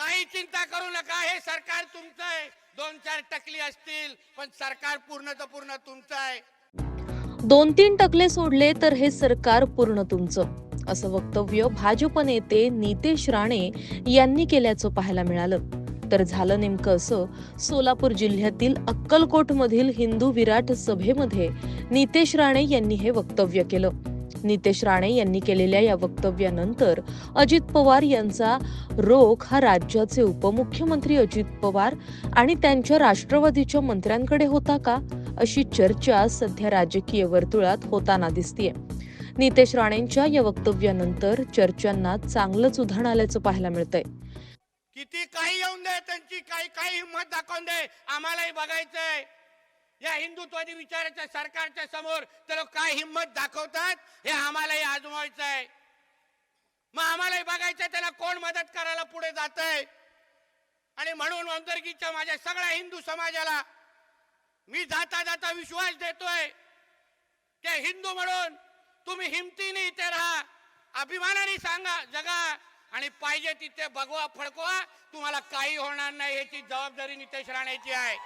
काही चिंता करू नका हे सरकार तुमचं आहे. दोन चार टकली असतील पण सरकार पूर्ण तर पूर्ण तुमचं आहे. दोन तीन टकले सोडले तर हे सरकार पूर्ण तुमचं. असं वक्तव्य भाजप नेते नितेश राणे यांनी केल्याचं पाहायला मिळालं. तर झालं नेमकं असं सोलापूर जिल्ह्यातील अक्कलकोटमधील हिंदू विराट सभेमध्ये नितेश राणे यांनी हे वक्तव्य केलं. नितेश राणे यांनी केलेल्या या वक्तव्यानंतर अजित पवार यांचा रोख हा राज्याचे उपमुख्यमंत्री अजित पवार आणि त्यांच्या राष्ट्रवादीच्या मंत्र्यांकडे होता का? अशी चर्चा सध्या राजकीय वर्तुळात होताना दिसतीये. नितेश राणेंच्या या वक्तव्यानंतर चर्चांना चांगलंच उधाण आल्याचं पाहायला मिळतंय. किती काही येऊन दे त्यांची काही काही हिंमत दाखवून दे. आम्हालाही बघायचंय. या हिंदुत्वादी विचाराच्या सरकारच्या समोर ते काय हिंमत दाखवतात हे आम्हालाही आजमावायचं आहे. मग आम्हालाही बघायचं त्याला कोण मदत करायला पुढे जात आहे आणि म्हणून अंतर्गीच्या माझ्या सगळ्या हिंदू समाजाला मी जाता जाता विश्वास देतोय की हिंदू म्हणून तुम्ही हिमतीने इथे राहा अभिमानाने सांगा जगा आणि पाहिजे तिथे बघवा फडकवा तुम्हाला काही होणार नाही याची जबाबदारी नितेश राणेची आहे.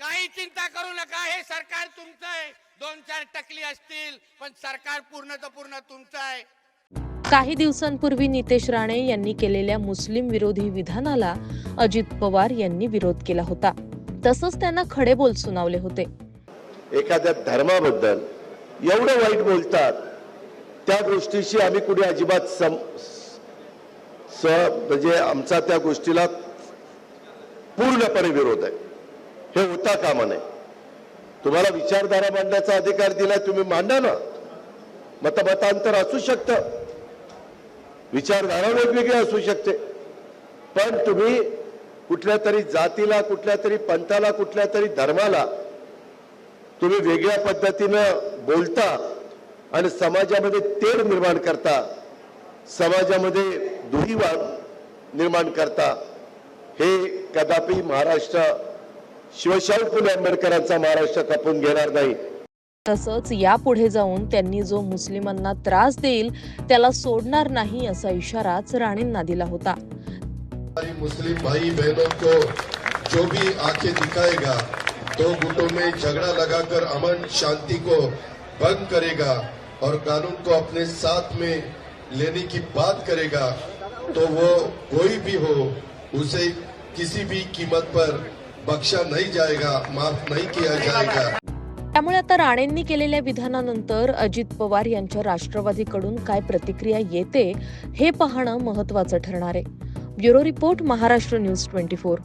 काही चिंता करू नका हे सरकार तुमचं आहे. दोन चार टकली असतील पण सरकार पूर्ण तर पूर्ण तुमचं आहे. काही दिवसांपूर्वी नितेश राणे यांनी केलेल्या मुस्लिम विरोधी विधानाला अजित पवार यांनी विरोध केला होता. तसंच त्यांना खडे बोल सुनावले होते. एखाद्या धर्माबद्दल एवढं वाईट बोलतात त्या गोष्टीशी आम्ही कुठे अजिबात सम स म्हणजे आमचा त्या गोष्टीला पूर्णपणे विरोध आहे. हे होता कामा नये तुम्हाला विचारधारा मांडण्याचा अधिकार दिलाय तुम्ही मांडा ना. मतमतांतर असू शकतं. विचारधारा वेगवेगळी असू शकते. पण तुम्ही कुठल्या तरी जातीला कुठल्या तरी पंथाला कुठल्या तरी धर्माला तुम्ही वेगळ्या पद्धतीनं बोलता आणि समाजामध्ये तेढ निर्माण करता समाजामध्ये दुहीवाद निर्माण करता हे कदापि महाराष्ट्र शिवशाहू फुले आंबेडकरांचा महाराष्ट्र खपून घेणार नाही. तसंच यापुढे जाऊन त्यांनी जो मुस्लिमांना त्रास देईल त्याला सोडणार नाही असा इशाराच राणेंना दिला होता. मुस्लिम भाई बहनों को जो भी आंखें दिखाएगा दो गुटों में झगड़ा लगाकर अमन शांति को भंग करेगा और कानून को अपने साथ में लेने की बात करेगा तो वो कोई भी हो उसे किसी भी कीमत पर बख्शा नाही जाएगा माफ नाही किया जाएगा त्यामुळे आता राणेंनी केलेल्या विधानानंतर अजित पवार यांच्या राष्ट्रवादीकडून काय प्रतिक्रिया येते हे पाहणं महत्वाचं ठरणार आहे. Bureau report Maharashtra news twenty four.